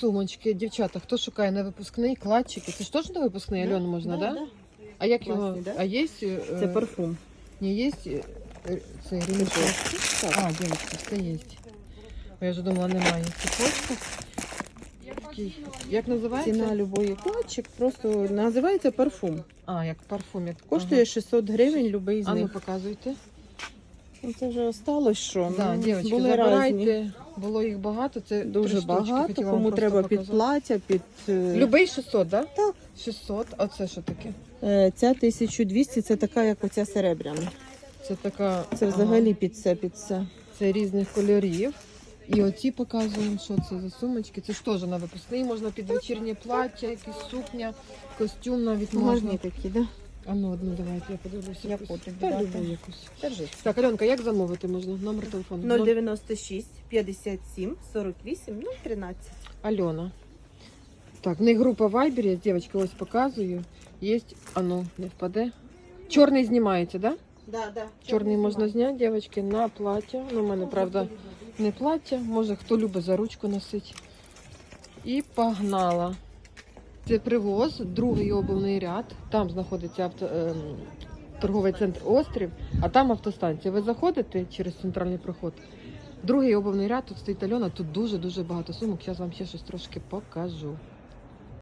сумочки. Дівчата, хто шукає на випускний, кладчики. Це ж теж на випускний, Альону, можна, да? А як його? Да? А є? Це парфум. Не є е, цей ремішок? А, дівчатки, все є. Я вже думала, немає цепочка. Як називається? Ціна любої клатчик просто називається парфум. А, як парфум. Як... Коштує 600 гривень любий з Ага. А ну показуйте. Ну, Це вже осталось що. Да, ну, дівчатки, були забирайте. різні. Було їх багато. Це Дуже три штучки, багато, хотіла вам кому просто треба під показати. плаття, під... е, Любий 600, да? Так. 600. А це що таке? Е, Ця 1200, це така, як оця серебряна. Це така. Це ага, взагалі під це, під це. Це різних кольорів. І оці показуємо, що це за сумочки. Це ж теж на випускний, можна під вечірнє плаття, якась сукня, костюм навіть можна. Гарні такі, да? А ну одну давайте, я подивлюся. Я потім Та любу якусь. Держи. Так, Альонка, як замовити можна? Номер телефону. 096 57 48 013. Альона. Так, в них група Viber, є, дівчатки, ось показую. Є, а ну, не впаде. Чорний знімається, да? Да, да. Чорний можна зняти, дівчатки, на плаття. Ну, у мене, правда, не плаття. Може, хто любить за ручку носити. І погнала. Це привоз, другий обувний ряд. Там знаходиться авто, е, торговий центр Острів, а там автостанція. Ви заходите через центральний проход. Другий обувний ряд, тут стоїть Альона, тут дуже-дуже багато сумок. Зараз вам ще щось трошки покажу.